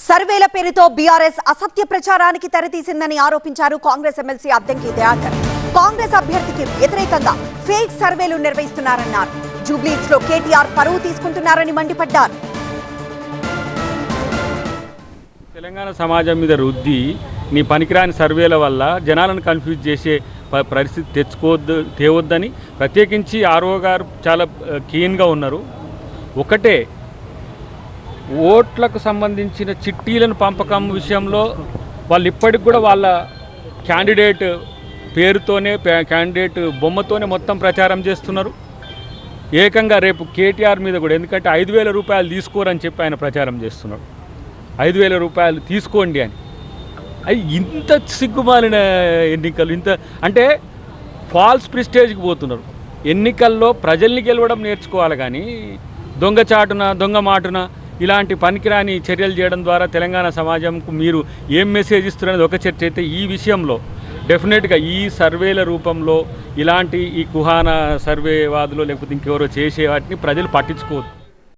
సర్వేల పేరుతో బీఆర్ఎస్ అసత్య ప్రచారానికి తెరతీసిందని ఆరోపించారు కాంగ్రెస్ ఎమ్మెల్సీ అద్దంకి దయాకర్. కాంగ్రెస్ అభ్యర్థికి వ్యతిరేకంగా ఫేక్ సర్వేలు నిర్వహిస్తున్నారన్నారు. జూబ్లీస్లో కేటీఆర్ పరువు తీసుకుంటున్నారని మండిపడ్డారు. తెలంగాణ సమాజం మీద రుద్ది నీ పనికిరాని సర్వేల వల్ల జనాలను కన్ఫ్యూజ్ చేసే ప- పరిస్థితి తెచ్చుకోవద్దు తేవద్దని ప్రత్యేకించి ఆర్ఓ గారు చాలా క్లీన్గా కీన్గా ఉన్నారు. ఒకటే ఓట్లకు సంబంధించిన చిట్టీలను పంపకం విషయంలో వాళ్ళు ఇప్పటికి కూడా వాళ్ళ క్యాండిడేట్ పేరుతోనే క్యాండిడేట్ బొమ్మతోనే మొత్తం ప్రచారం చేస్తున్నారు. ఏకంగా రేపు కేటీఆర్ మీద కూడా ఎందుకంటే ఐదు వేల రూపాయలు తీసుకోరని చెప్పి ఆయన ప్రచారం చేస్తున్నాడు. ఐదు వేల రూపాయలు తీసుకోండి అని. అవి ఇంత సిగ్గుమాలిన ఎన్నికలు ఇంత అంటే ఫాల్స్ ప్రిస్టేజ్కి పోతున్నారు. ఎన్నికల్లో ప్రజల్ని గెలవడం నేర్చుకోవాలి కానీ దొంగచాటున దొంగ మాటున ఇలాంటి పనికిరాని చర్యలు చేయడం ద్వారా తెలంగాణ సమాజంకు మీరు ఏం మెసేజ్ ఇస్తున్నది ఒక చర్చ అయితే ఈ విషయంలో డెఫినెట్గా ఈ సర్వేల రూపంలో ఇలాంటి ఈ కుహాన సర్వేవాదులు లేకపోతే ఇంకెవరో చేసే వాటిని ప్రజలు పట్టించుకోవద్దు.